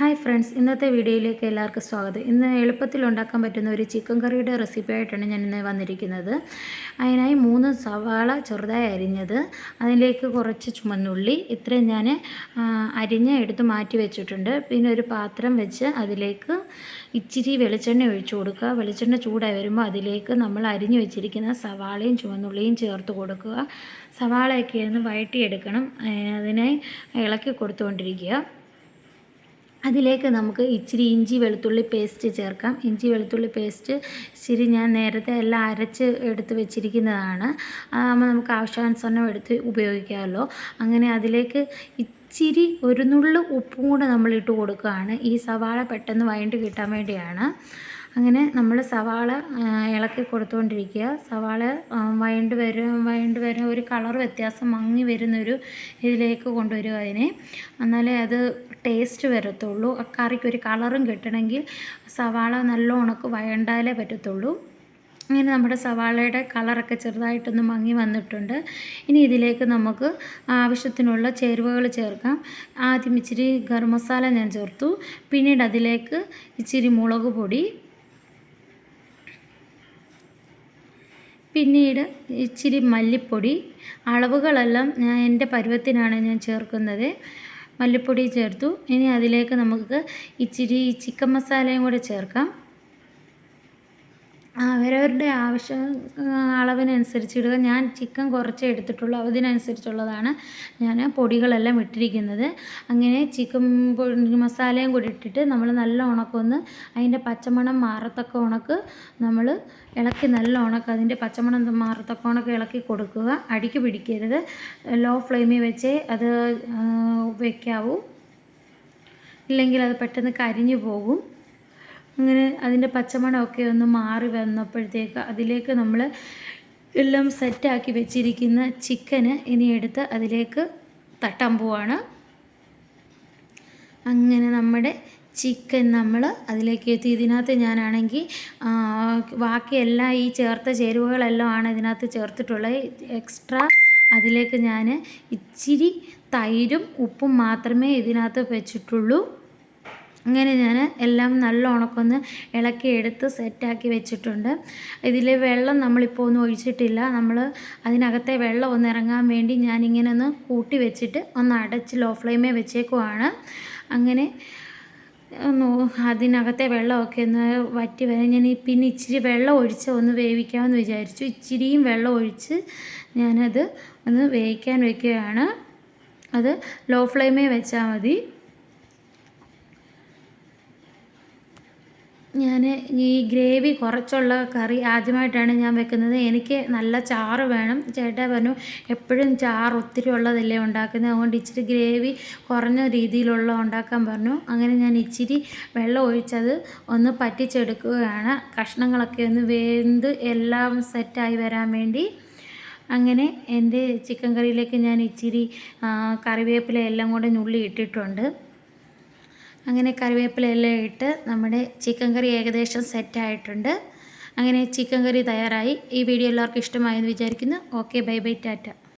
Hi friends ഇന്നത്തെ വീഡിയോയിലേക്ക് എല്ലാവർക്കും സ്വാഗതം. ഇന്ന് എളുപ്പത്തിൽ ഉണ്ടാക്കാൻ പറ്റുന്ന ഒരു ചിക്കൻ കറിയുടെ റെസിപ്പി ആയിട്ടാണ് ഞാൻ ഇന്ന് വന്നിരിക്കുന്നത്. അതിനായി മൂന്ന് സവാള ചെറുതായി അരിഞ്ഞത്. അതിലേക്ക് കുറച്ച് ചുമന്നുള്ളി ഇത്രയും ഞാൻ അരിഞ്ഞ് എടുത്ത് മാറ്റി വെച്ചിട്ടുണ്ട്. പിന്നെ ഒരു പാത്രം വെച്ച് അതിലേക്ക് ഇച്ചിരി വെളിച്ചെണ്ണ ഒഴിച്ചു കൊടുക്കുക. വെളിച്ചെണ്ണ ചൂടായി വരുമ്പോൾ അതിലേക്ക് നമ്മൾ അരിഞ്ഞു വെച്ചിരിക്കുന്ന സവാളയും ചുമന്നുള്ളിയും ചേർത്ത് കൊടുക്കുക. സവാളയൊക്കെ ഒന്ന് വഴറ്റിയെടുക്കണം. ആ, അതിനായി ഇളക്കി കൊടുത്തുകൊണ്ടിരിക്കുക. അതിലേക്ക് നമുക്ക് ഇച്ചിരി ഇഞ്ചി വെളുത്തുള്ളി പേസ്റ്റ് ചേർക്കാം. ഇഞ്ചി വെളുത്തുള്ളി പേസ്റ്റ് ഇച്ചിരി ഞാൻ നേരത്തെ എല്ലാം അരച്ച് എടുത്ത് വെച്ചിരിക്കുന്നതാണ്. അതാകുമ്പോൾ നമുക്ക് ആവശ്യാനുസരണം എടുത്ത് ഉപയോഗിക്കാമല്ലോ. അങ്ങനെ അതിലേക്ക് ഇച്ചിരി ഒരു നുള്ളു ഉപ്പും കൂടെ നമ്മൾ ഇട്ട് കൊടുക്കുകയാണ്. ഈ സവാള പെട്ടെന്ന് വഴണ്ട് കിട്ടാൻ വേണ്ടിയാണ്. അങ്ങനെ നമ്മൾ സവാള ഇളക്കി കൊടുത്തുകൊണ്ടിരിക്കുക. സവാള വയണ്ട് വരും വയണ്ട് വരും ഒരു കളർ വ്യത്യാസം മങ്ങി വരുന്നൊരു ഇതിലേക്ക് കൊണ്ടുവരിക അതിനെ. എന്നാലേ അത് ടേസ്റ്റ് വരത്തുള്ളൂ. ആ കറിക്ക് ഒരു കളറും കിട്ടണമെങ്കിൽ സവാള നല്ല ഉണക്ക് വയണ്ടാലേ പറ്റത്തുള്ളൂ. ഇങ്ങനെ നമ്മുടെ സവാളയുടെ കളറൊക്കെ ചെറുതായിട്ടൊന്ന് മങ്ങി വന്നിട്ടുണ്ട്. ഇനി ഇതിലേക്ക് നമുക്ക് ആവശ്യത്തിനുള്ള ചേരുവകൾ ചേർക്കാം. ആദ്യം ഇച്ചിരി ഗരം മസാല ഞാൻ ചേർത്തു. പിന്നീട് അതിലേക്ക് ഇച്ചിരി മുളക് പൊടി പിന്നീട് ഇച്ചിരി മല്ലിപ്പൊടി. അളവുകളെല്ലാം ഞാൻ എന്റെ പരുവത്തിനാണ് ഞാൻ ചേർക്കുന്നത്. മല്ലിപ്പൊടി ചേർത്തു. ഇനി അതിലേക്ക് നമുക്ക് ഇച്ചിരി ചിക്കൻ മസാലയും കൂടെ ചേർക്കാം. അവരവരുടെ ആവശ്യം അളവിനനുസരിച്ച് ഇടുക ഞാൻ ചിക്കൻ കുറച്ചേ എടുത്തിട്ടുള്ളൂ. അതിനനുസരിച്ചുള്ളതാണ് ഞാൻ പൊടികളെല്ലാം ഇട്ടിരിക്കുന്നത്. അങ്ങനെ ചിക്കൻ പൊടി മസാലയും കൂടി ഇട്ടിട്ട് നമ്മൾ നല്ല ഉണക്കൊന്ന് അതിന്റെ പച്ചമണം മാറത്തക്ക ഉണക്ക് നമ്മൾ ഇളക്കി നല്ല ഉണക്ക് അതിന്റെ പച്ചമണം മാറത്തക്ക ഉണക്ക് ഇളക്കി കൊടുക്കുക. അടിക്ക് പിടിക്കരുത്. ലോ ഫ്ലെയിമിൽ വെച്ചേ അത് വയ്ക്കാവൂ ഇല്ലെങ്കിൽ അത് പെട്ടെന്ന് കരിഞ്ഞു പോകും. അങ്ങനെ അതിന്റെ പച്ചമണമൊക്കെ ഒന്ന് മാറി വന്നപ്പോഴത്തേക്ക് അതിലേക്ക് നമ്മൾ എല്ലാം സെറ്റാക്കി വെച്ചിരിക്കുന്ന ചിക്കന് ഇനി എടുത്ത് അതിലേക്ക് തട്ടാൻ പോവാണ്. അങ്ങനെ നമ്മുടെ ചിക്കൻ നമ്മൾ അതിലേക്ക് എത്തി. ഇതിനകത്ത് ഞാനാണെങ്കിൽ ബാക്കിയെല്ലാം ഈ ചേർത്ത ചേരുവകളെല്ലാം ആണ് ഇതിനകത്ത് ചേർത്തിട്ടുള്ളത്. എക്സ്ട്രാ അതിലേക്ക് ഞാൻ ഇച്ചിരി തൈരും ഉപ്പും മാത്രമേ ഇതിനകത്ത് വെച്ചിട്ടുള്ളൂ. അങ്ങനെ ഞാൻ എല്ലാം നല്ല ഉണക്കൊന്ന് ഇളക്കി എടുത്ത് സെറ്റാക്കി വെച്ചിട്ടുണ്ട്. ഇതിൽ വെള്ളം നമ്മളിപ്പോൾ ഒന്നും ഒഴിച്ചിട്ടില്ല. നമ്മൾ അതിനകത്തെ വെള്ളം ഒന്ന് ഇറങ്ങാൻ വേണ്ടി ഞാനിങ്ങനെ ഒന്ന് കൂട്ടി വെച്ചിട്ട് ഒന്ന് അടച്ച് ലോ ഫ്ലെയിമേ വെച്ചേക്കുവാണ്. അങ്ങനെ അതിനകത്തെ വെള്ളമൊക്കെ ഒന്ന് വറ്റി വരാൻ ഞാൻ പിന്നെ ഇച്ചിരി വെള്ളം ഒഴിച്ച് ഒന്ന് വേവിക്കാമെന്ന് വിചാരിച്ചു. ഇച്ചിരിയും വെള്ളം ഒഴിച്ച് ഞാനത് ഒന്ന് വേവിക്കാൻ വയ്ക്കുകയാണ് അത് ലോ ഫ്ലെയിമേ വെച്ചാൽ മതി. ഞാൻ ഈ ഗ്രേവി കുറച്ചുള്ള കറി ആദ്യമായിട്ടാണ് ഞാൻ വെക്കുന്നത്. എനിക്ക് നല്ല ചാറ് വേണം. ചേട്ടാ പറഞ്ഞു എപ്പോഴും ചാറ് ഒത്തിരി ഉള്ളതല്ലേ ഉണ്ടാക്കുന്നത്? അതുകൊണ്ട് ഇച്ചിരി ഗ്രേവി കുറഞ്ഞ രീതിയിലുള്ള ഉണ്ടാക്കാൻ പറഞ്ഞു. അങ്ങനെ ഞാൻ ഇച്ചിരി വെള്ളം ഒഴിച്ചത് ഒന്ന് പറ്റിച്ചെടുക്കുകയാണ്. കഷ്ണങ്ങളൊക്കെ ഒന്ന് വെന്ത് എല്ലാം സെറ്റായി വരാൻ വേണ്ടി. അങ്ങനെ എന്റെ ചിക്കൻ കറിയിലേക്ക് ഞാൻ ഇച്ചിരി കറിവേപ്പില എല്ലാം കൂടെ നുള്ളി ഇട്ടിട്ടുണ്ട്. അങ്ങനെ കറിവേപ്പില എല്ലാം ഇട്ട് നമ്മുടെ ചിക്കൻ കറി ഏകദേശം സെറ്റായിട്ടുണ്ട് അങ്ങനെ ചിക്കൻ കറി തയ്യാറായി. ഈ വീഡിയോ എല്ലാവർക്കും ഇഷ്ടമായെന്ന് വിചാരിക്കുന്നു. Okay bye bye Tata